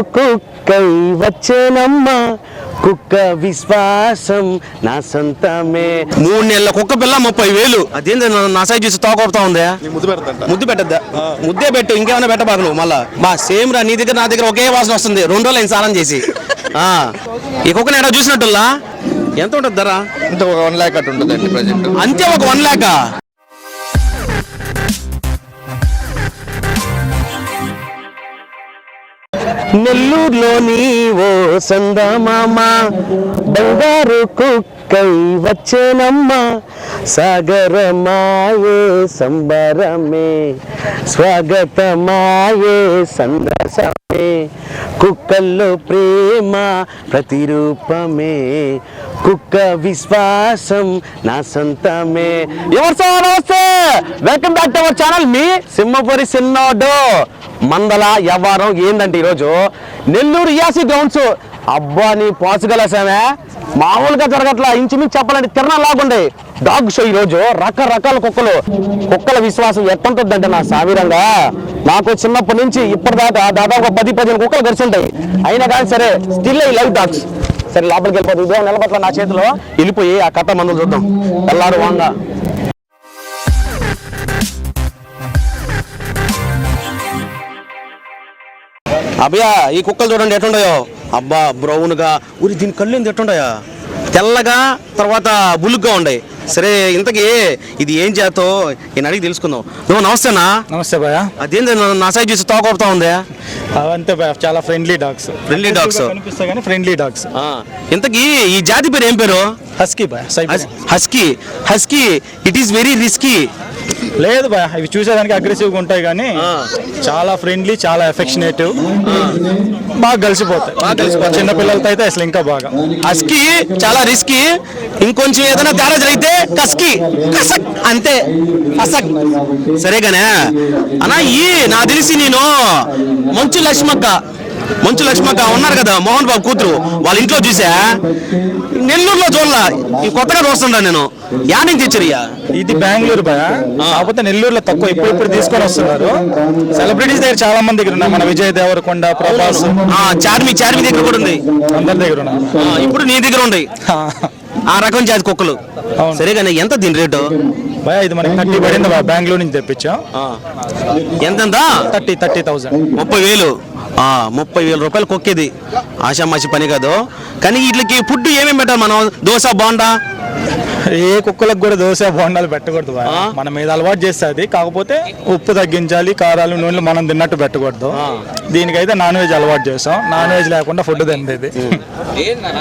కుక్కై వచ్చేనమ్మ. కుక్క విశ్వాసం నా సొంతమే. మూడు నెలల కుక్క పిల్ల ముప్పై వేలు. అదేంది నా- నా సైజ్ చూసి తోకొడతా ఉందా? ముద్దు పెడతా ముద్దు పెట్టద్దా? ముద్దే పెట్టు ఇంకేమైనా పెట్టబాకు నువ్వు మళ్ళా. బా సేమ్ రా నీ దగ్గర నా దగ్గర ఒకే వాసన వస్తుంది. రెండు రోజులు స్నానం చేసి. ఆ. ఈ కుక్కని ఎక్కడ చూసినట్టుల్లా? ఎంత ఉంటుంది ధర? ఇంత వన్ ల్యాక్ అటు ఉంటుందండి ప్రజెంట్. అంతే ఒక వన్ ల్యాక్ నెల్లూరులోని ఓ సందమామ బంగారు కుక్క వచ్చేనమ్మ. సాగరమాయే సంబరమే. స్వాగతమాయే సందసమే కుక్కల్లో ప్రేమ ప్రతిరూపమే. కుక్క విశ్వాసం నా సొంతమే. ఎవరు సార్? నమస్తే welcome back to our channel. మీ సింహపురి సిన్నోడు. మందల వ్యవహారం ఏందంటే ఈరోజు? నెల్లూరు యాసి గ్రౌండ్స్ అబ్బా నీ పోసగలసామే మామూలుగా జరగట్లా. ఇంచుమించు చెప్పాలంటే తిరణాలు లాగుండే. డాగ్ షో ఈరోజు రకరకాల కుక్కలు. కుక్కల విశ్వాసం ఎట్టంటుందంటే నా సావిరంగా. నాకు చిన్నప్పటి నుంచి ఇప్పటిదాకా దాదాపు పది పదిహేను కుక్కలు గడిచుంటాయి. అయినా కానీ సరే స్టిల్ ఐ లైవ్ డాగ్స్ సరే లోపలికి వెళ్ళిపోతుంది ఇదో నిలబట్ల నా చేతిలో. వెళ్ళిపోయి ఆ కథ మందులు చూద్దాం. తెల్లారు వాంగా అబ్బయా ఈ కుక్కలు చూడండి ఎట్టుండయో అబ్బా బ్రౌన్గా ఊరి దీని కళ్ళు ఏంది ఎట్టుండయా తెల్లగా తర్వాత బులుగ్గా ఉండయి. సరే ఇంతకీ ఇది ఏం చేతో నేను అడిగి తెలుసుకుందాం. నువ్వు నమస్తేనా నమస్తే భయ అదేంది నా- సైజ్ చూసి తోకొడతా ఉంది? అవంతే భయ చాలా ఫ్రెండ్లీ డాగ్స్ dogs. కనిపిస్తాయి కానీ ఫ్రెండ్లీ డాగ్స్ ఆ, ఇంతకీ ఈ జాతి పేరు ఏం పేరు? హస్కీ భయ husky husky it is very risky లేదు భయ ఇవి చూసేదానికి అగ్రెసివ్గా ఉంటాయి కానీ. చాలా ఫ్రెండ్లీ చాలా ఎఫెక్షనేటివ్ బాగా కలిసిపోతాయి. చిన్న పిల్లలతో అయితే అసలు ఇంకా బాగా. హస్కీ చాలా రిస్కీ ఇంకొంచెం ఏదైనా తేడా జరిగితే కస్కి. కసక్ అంతే. కసక్. సరేగానే? అన్నా ఈ నా తెలిసి నేను మంచు లక్ష్మక్క. మంచు లక్ష్మక్క ఉన్నారు కదా మోహన్ బాబు కూతురు వాళ్ళ ఇంట్లో చూసా? నెల్లూరులో చూడలా. ఈ కొత్తగా చూస్తుంటా నేను. యానింగ్ తెచ్చరియా ఇది బెంగళూరు కాకపోతే నెల్లూరులో తక్కువ ఇప్పుడు ఇప్పుడు తీసుకొని వస్తున్నారు. సెలబ్రిటీస్ దగ్గర చాలా మంది దగ్గర ఉన్నారు. మన విజయ్ దేవరకొండ ప్రభాస్. చార్మి చార్మి దగ్గర కూడా ఉంది. అందరి దగ్గర ఇప్పుడు నీ దగ్గర ఉంది. ఆ రకం జాతి కుక్కలు. అవును. సరేగానే ఎంత దీని రేటు? భయ ఇది మనకి థర్టీ పడింది బెంగళూరు నుంచి తెప్పించాం. ఎంతెంత థర్టీ థర్టీ థౌసండ్. ముప్పై వేలు. ముప్పై వేల రూపాయలు కొక్కేది. ఆషామాషి పని కాదు. కానీ వీటికి ఫుడ్ ఏమేమి పెట్టాలి మనం? దోశ బాండా ఏ కుక్కలకు కూడా దోశ బోండాలు పెట్టకూడదు? మనం మీద అలవాటు చేస్తుంది. కాకపోతే ఉప్పు తగ్గించాలి కారాలు నూనెలు మనం తిన్నట్టు పెట్టకూడదు. దీనికైతే నాన్ వెజ్ అలవాటు చేస్తాం నాన్ వెజ్ లేకుండా ఫుడ్ తింది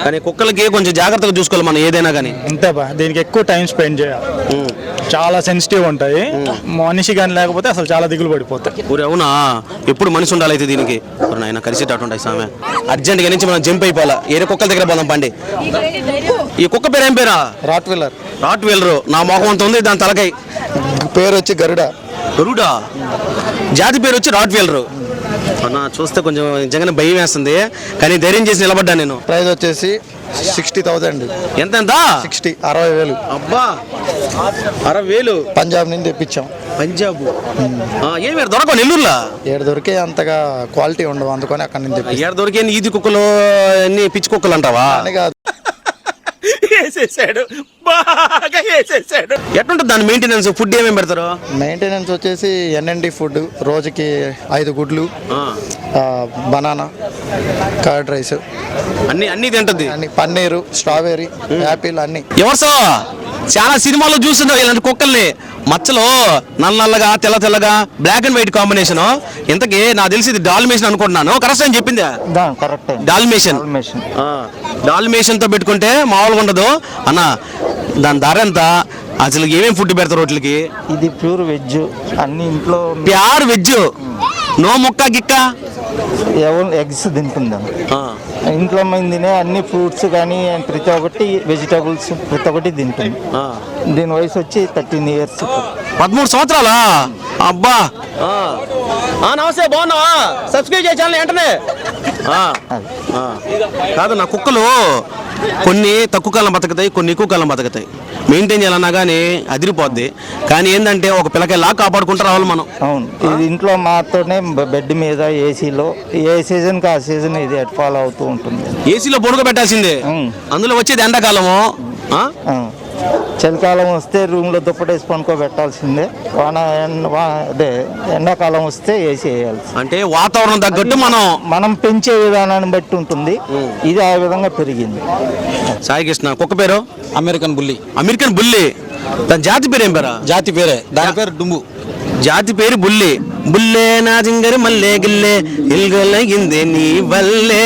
కానీ కుక్కలకి కొంచెం జాగ్రత్తగా చూసుకోవాలి మనం ఏదైనా కానీ. అంతే బా. దీనికి ఎక్కువ టైం స్పెండ్ చేయాలి. చాలా సెన్సిటివ్ ఉంటాయి. మనిషి కానీ లేకపోతే అసలు చాలా దిగులు పడిపోతాయి. ఊరే అవునా? ఎప్పుడు మనిషి ఉండాలి అయితే దీనికి? ఊరు నాయన సామె. అర్జెంట్గా నుంచి మనం జంప్ అయిపోవాలా? ఏరే కుక్కల దగ్గర పోదాం పండి. ఈ కుక్క పేరు ఏం పేరా? Rottweiler rottweiler. నా మొహం అంత ఉంది దాని తలకై పేరు వచ్చి గరుడ. గరుడా? జాతి పేరు వచ్చి రాట్ వీలరు. అన్న చూస్తే కొంచెం నిజంగానే భయం వేస్తుంది కానీ ధైర్యం చేసి నిలబడ్డా నేను. ప్రైస్ వచ్చేసి సిక్స్టీ థౌసండ్ ఎంత ఎంత సిక్స్టీ అరవై వేలు. అబ్బా! అరవై వేలు. పంజాబ్ నుంచి తెప్పించాం. పంజాబ్? ఏమి దొరకవు నెల్లూరులో? ఏడు దొరికే అంతగా క్వాలిటీ ఉండవు అందుకని అక్కడి నుంచి ఎక్కడ దొరికే ఈది కుక్కలు అన్ని పిచ్చి కుక్కలు అంటావా? వేసేసాడు. బాగా వేసేసాడు. ఎట్లుంటుంది దాని మెయింటెనెన్స్ ఫుడ్ ఏమేమి పెడతారు? మెయింటెనెన్స్ వచ్చేసి ఎన్ఎండి ఫుడ్ రోజుకి ఐదు గుడ్లు బనానా కర్డ్ రైస్. అన్ని అన్ని తింటుంది? అన్ని పన్నీరు స్ట్రాబెర్రీ యాపిల్ అన్ని. ఎవరు సో చాలా సినిమాల్లో చూస్తున్నావు ఇలాంటి కుక్కల్ని. మచ్చలో నల్ల నల్లగా తెల్ల తెల్లగా బ్లాక్ అండ్ వైట్ కాంబినేషన్ ఇంతకీ నాకు తెలిసి ఇది డాల్మేషన్ అనుకుంటున్నాను. కరెక్ట్ అని చెప్పిందా. కరెక్ట్ డాల్మేషన్ డాల్మేషన్తో పెట్టుకుంటే మామూలుగా ఉండదు. అన్న దాని ధర ఎంత? అసలు ఏమేమి ఫుడ్ పెడతారు వాటికి ఇది ప్యూర్ వెజ్. అన్ని ఇంట్లో ప్యార్ వెజ్. నో ముక్క గిక్క. ఎగ్స్ తింటుందాం? ఇంట్లో మేము తినే అన్ని ఫ్రూట్స్ కానీ ప్రతి ఒక్కటి వెజిటబుల్స్ ప్రతి ఒక్కటి తింటుంది ఆ. దీని వయసు వచ్చి థర్టీన్ ఇయర్స్ పదమూడు సంవత్సరాలా? అబ్బా! ఆ. ఆ, నమస్తే బాగున్నావా? సబ్స్క్రైబ్ ఛానల్ వెంటనే. కాదు నా కుక్కలు కొన్ని తక్కువ కాలం బతుకుతాయి కొన్ని ఎక్కువ కాలం బతుకుతాయి. మెయింటైన్ చేయాలన్నా కానీ అదిరిపోద్ది. కానీ ఏంటంటే ఒక పిల్లకాయ లా కాపాడుకుంటూ రావాలి మనం. అవును. ఇది ఇంట్లో మాతోనే బెడ్ మీద ఏసీలో ఏ సీజన్కి ఆ సీజన్ ఇది ఎట్ ఫాలో అవుతూ ఉంటుంది. ఏసీలో పొడుగు పెట్టాల్సిందే. అందులో వచ్చేది ఎండాకాలము. ఆ? చలికాలం వస్తే రూమ్లో దుప్పటేసి పనుకోబెట్టాల్సిందే. వాన అదే ఎండాకాలం వస్తే ఏసీ వేయాల్సి అంటే వాతావరణం తగ్గట్టు మనం మనం పెంచే విధానాన్ని బట్టి ఉంటుంది. ఇది ఆ విధంగా పెరిగింది. సాయి కృష్ణ కుక్క పేరు? అమెరికన్ బుల్లి. అమెరికన్ బుల్లి. దాని జాతి పేరు ఏం పేరా? జాతి పేరే. దాని పేరు డుంబు. జాతి పేరు బుల్లి. బుల్లే నా జింగరి మల్లే గిల్లే. ఇల్గలగిందే నీ వల్లే.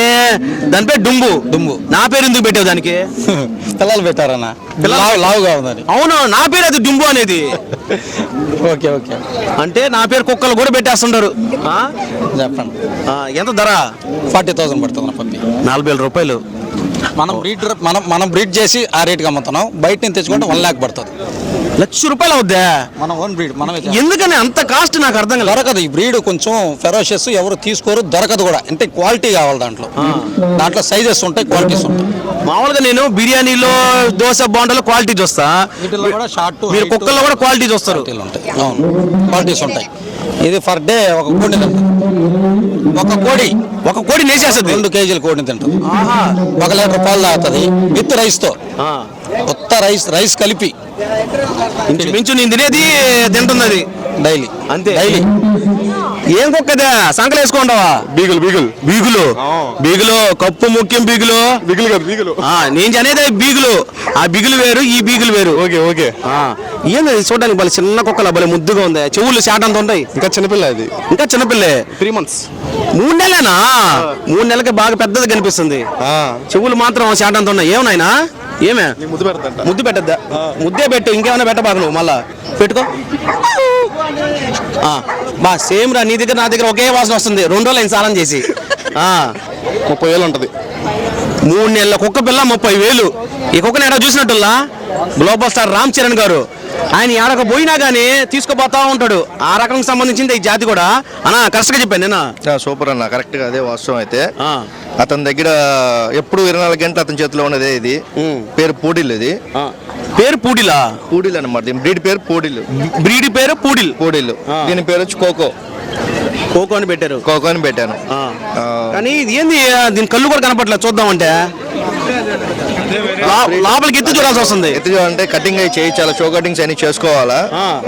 దాని పేరు డుంబు. డుంబు. నా పేరు ఎందుకు పెట్టావు దానికి? పిల్లలు పెట్టారన్న. లావుగా ఉందని. అవును? నా పేరు అది డుంబు అనేది. Okay okay. అంటే నా పేరు కుక్కలు కూడా పెట్టేస్తుంటారు? చెప్పండి. ఎంత ధర? ఫార్టీ థౌసండ్ పడుతుంది పప్పి. నాలుగు వేల రూపాయలు. మనం బ్రీడ్ మనం మనం బ్రీడ్ చేసి ఆ రేట్కి అమ్ముతున్నాం. బయట నుంచి తెచ్చుకుంటే వన్ ల్యాక్ పడుతుంది. లక్ష రూపాయలు అవుద్దా? మన ఓన్ బ్రీడ్ మనమే. ఎందుకని అంత కాస్ట్ నాకు అర్థం దొరకదు. ఈ బ్రీడ్ కొంచెం ఫెరోషియస్ ఎవరు తీసుకోరు దొరకదు కూడా. అంటే క్వాలిటీ కావాలి దాంట్లో. దాంట్లో సైజెస్ ఉంటాయి క్వాలిటీస్ ఉంటాయి. మామూలుగా నేను బిర్యానీలో దోశ బాండలో క్వాలిటీ చూస్తా. షార్ట్ మీరు కుక్కల్లో కూడా క్వాలిటీ చూస్తారు. క్వాలిటీలు ఉంటాయి. అవును. క్వాలిటీస్ ఉంటాయి. ఇది ఫర్ డే ఒక కోడి ఒక కోడి ఒక కోడి నేసేస్తుంది. రెండు కేజీల కోడిని తింటుంది. ఒక లీటర్ పాలు తాగుతుంది విత్ రైస్తో కొత్త రైస్ రైస్ కలిపి. మించు నేను తినేది తింటుంది అది డైలీ. అంతే. డైలీ. ఏం కుక్కదా? సంకలు వేసుకోండవా బీగులు బీగులు. బీగులు? బీగులు కప్పు ముఖ్యం బీగులు? బీగులు కాదు బీగులు. ఆ, నేను అనేది బీగులు. ఆ బిగులు వేరు ఈ బీగులు వేరు. Okay okay. ఆ, ఏంది ఇది చూడడానికి భలే చిన్న కుక్కల భలే ముద్దుగా ఉంది. చెవులు శాటంత ఉంటాయి. ఇంకా చిన్నపిల్ల అది. ఇంకా చిన్నపిల్లే? త్రీ మంత్స్ మూడు నెలలేనా? మూడు నెలలకి బాగా పెద్దది కనిపిస్తుంది. చెవులు మాత్రం శాటంత ఉన్నాయి. ఏమన్నాయినా ఏమే? ముద్దు పెడతా ముద్దు పెట్టద్దా? ముద్దే పెట్టు ఇంకేమైనా పెట్టబాకు నువ్వు మళ్ళా. పెట్టుకో. బా సేమ్ రా నీ దగ్గర నా దగ్గర ఒకే వాసన వస్తుంది. రెండు రోజులు స్నానం చేసి. ముప్పై వేలు ఉంటది. మూడు నెలల కుక్క పిల్ల ముప్పై వేలు. ఈ కుక్కని ఎక్కడ చూసినట్టుల్లా? Global star Ram Charan garu. ఆయన ఎడక పోయినా కానీ తీసుకుపోతా ఉంటాడు. ఆ రకం సంబంధించింది ఈ జాతి కూడా. అన్నా కరెక్ట్గా చెప్పాను నేను? సూపర్ అన్న. కరెక్ట్గా అదే వాస్తవం అయితే. అతని దగ్గర ఎప్పుడు ఇరవై నాలుగు గంటలు అతని చేతిలో ఉన్నదే ఇది. పేరు పూడిల్ ఇది. పేరు పూడిలా? పూడిల్ అనమాట బ్రీడ్ పేరు పూడిల్. బ్రీడ్ పేరు పూడిల్. పూడిల్. దీని పేరు వచ్చి కోకో. కోకో అని పెట్టారు. కోకో అని పెట్టాను. కానీ ఇది ఏంది? దీని కళ్ళు కూడా కనపట్లేదు చూద్దామంటే. లోపలికి ఎత్తి చూడాల్సి వస్తుంది. ఎత్తు అంటే కటింగ్ అయి చేయి చాలా షో కటింగ్స్ అన్ని చేసుకోవాలా.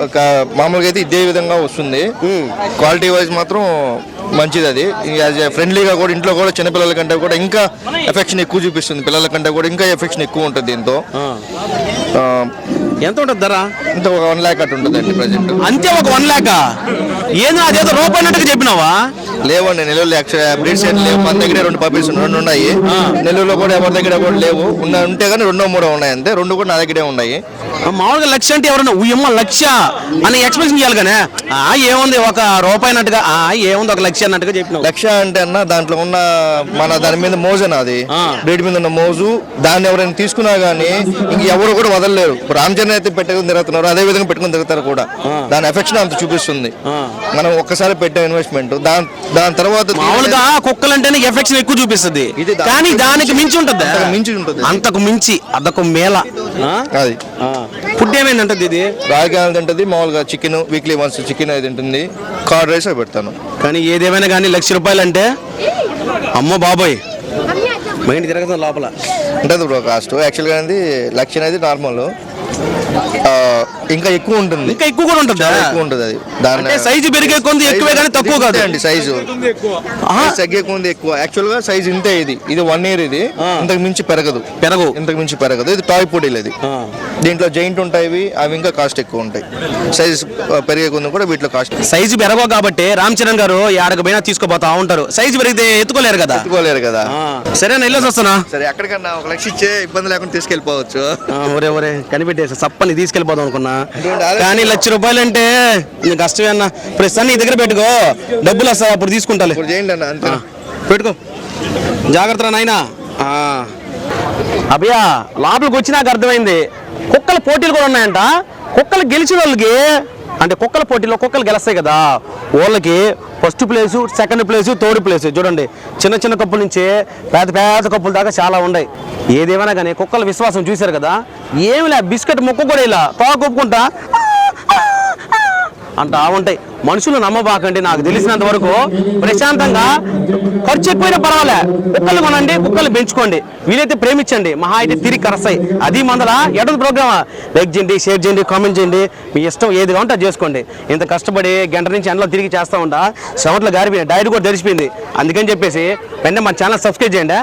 ఒక మామూలుగా అయితే ఇదే విధంగా వస్తుంది. క్వాలిటీ వైజ్ మాత్రం మంచిది అది. యాజ్ ఫ్రెండ్లీగా కూడా ఇంట్లో కూడా చిన్నపిల్లల కంటే కూడా ఇంకా ఎఫెక్షన్ ఎక్కువ చూపిస్తుంది. పిల్లల కంటే కూడా ఇంకా ఎఫెక్షన్ ఎక్కువ ఉంటుంది దీంతో. ఎంత ఉంటుంది ధర? ఇంత ఒక వన్ ల్యాక్ అటు ఉంటుంది అండి ప్రజెంట్ అంతే ఒక వన్ ల్యాక్ ఏందో అదేదో రూపాయి చెప్పినావా? లేవండి నెల్లూరులో యాక్చువల్ బ్రీడ్స్ అయితే లేవు. మన దగ్గర రెండు పప్పీస్ రెండు ఉన్నాయి. నెల్లూరులో కూడా ఎవరి దగ్గర కూడా లేవు. ఉన్న ఉంటే కానీ రెండో మూడో ఉన్నాయి అంతే. రెండు కూడా నా దగ్గరే ఉన్నాయి. మామూలుగా లక్ష అంటే ఎవరన్నా ఉయ్యమ్మ లక్ష అని ఎక్స్ప్రెషన్ చేయాలి కానీ ఆ ఏముంది ఒక రూపాయి అన్నట్టుగా ఆ ఏముంది ఒక లక్ష అన్నట్టుగా చెప్పినావు. లక్ష అంటే అన్న దాంట్లో ఉన్న మన దాని మీద మోజు అది. బ్రీడ్ మీద ఉన్న మోజు దాన్ని ఎవరైనా తీసుకున్నా గానీ ఇంక ఎవరు కూడా వదలలేరు. ఇప్పుడు రామ్ చరణ్ అయితే పెట్టుకుని తిరుగుతున్నారు అదే విధంగా పెట్టుకుని తిరుగుతారు కూడా. దాని ఎఫెక్షన్ అంత చూపిస్తుంది. మనం ఒక్కసారి పెట్టే ఇన్వెస్ట్మెంట్ దాని దాని తర్వాత మామూలుగా కుక్కలు అంటేనే ఎఫెక్షన్ ఎక్కువ చూపిస్తుంది. కానీ దానికి మించి ఉంటుంది. మించి ఉంటుంది. అంతకు మించి అదొక మేళ? అది. ఫుడ్ ఏమైందంటది ఇది? రాజకీయాలు తింటది మామూలుగా చికెన్ వీక్లీ వన్స్ చికెన్ అది తింటుంది. కార్డ్ రైస్ అవి పెడతాను. కానీ ఏదేమైనా కానీ లక్ష రూపాయలు అంటే అమ్మో బాబోయ్. మైండ్ తిరగదు లోపల. ఉంటుంది బ్రో కాస్ట్. యాక్చువల్గా అనేది లక్ష అనేది నార్మల్. ఇంకా ఎక్కువ ఉంటుంది. ఇంకా ఎక్కువ కూడా ఉంటుంది. ఎక్కువ ఉంటుంది అది. అంటే సైజు పెరిగే కొంది ఎక్కువే కానీ తక్కువ కాదు. అండి సైజు ఆహా. తగ్గే కొంది ఎక్కువ. యాక్చువల్గా సైజ్ ఇంతే ఇది. ఇది వన్ ఇయర్ ఇది. ఇంతకు మించి పెరగదు. పెరగు ఇంతకు మించి పెరగదు. ఇది టాయ్ పొడిల్ ఇది. దీంట్లో జైంట్ ఉంటాయి ఇవి, అవి ఇంకా కాస్ట్ ఎక్కువ ఉంటాయి. సైజ్ పెరిగే కొంది కూడా వీటిలో కాస్ట్ సైజు పెరగవు కాబట్టి రామ్ చరణ్ గారు ఏడకు పోయినా తీసుకుపోతా ఉంటారు. సైజు పెరిగితే ఎత్తుకోలేరు కదా? ఎత్తుకోలేరు కదా. సరే నేను వెళ్ళేసి వస్తానా సరే ఎక్కడికన్నా ఒక లక్ష ఇచ్చే ఇబ్బంది లేకుండా తీసుకెళ్ళిపోవచ్చు. ఒరే ఒరే కనిపెట్టేసి సప్పని తీసుకెళ్ళిపోదాం అనుకున్నా. కానీ లక్ష రూపాయలు అంటే కష్టమే అన్న. ప్రస్తుతాన్ని నీ దగ్గర పెట్టుకో. డబ్బులు వస్తాయి అప్పుడు తీసుకుంటాలే. ఇప్పుడు చేయండి అన్న అంతే. ఆ, పెట్టుకో. జాగ్రత్త నాయనా? అభయ లోపలికి వచ్చి నాకు అర్థమైంది. కుక్కల పోటీలు కూడా ఉన్నాయంట. కుక్కలు గెలిచిన వాళ్ళకి అంటే కుక్కల పోటీలో కుక్కలు గెలుస్తాయి కదా. వాళ్ళకి first place second place third place చూడండి. చిన్న చిన్న కప్పుల నుంచి పెద్ద పెద్ద కప్పుల దాకా చాలా ఉన్నాయి. ఏదేమైనా కానీ కుక్కల విశ్వాసం చూశారు కదా? ఏమి లే బిస్కెట్ ముక్క కూడా ఇలా తోక కొప్పుకుంటా. అంటా ఉంటాయి. మనుషులు నమ్మబాకండి. నాకు తెలిసినంత వరకు ప్రశాంతంగా ఖర్చు ఎక్కువైనా పర్వాలే. కుక్కలు కొనండి కుక్కలు పెంచుకోండి. వీలైతే ప్రేమించండి. మహా అయితే తిరిగి కరస్తాయి. అది మందల ఎడల ప్రోగ్రామా. లైక్ చేయండి షేర్ చేయండి కామెంట్ చేయండి. మీ ఇష్టం ఏది కావాలంటే అది చేసుకోండి. ఇంత కష్టపడి గంట నుంచి ఎండలో తిరిగి చేస్తా ఉంటా. చెమట్లు గారిపోయినాయి. డైట్ కూడా తెరిచిపోయింది అందుకని చెప్పేసి వెంటనే మన ఛానల్ సబ్స్క్రైబ్ చేయండి.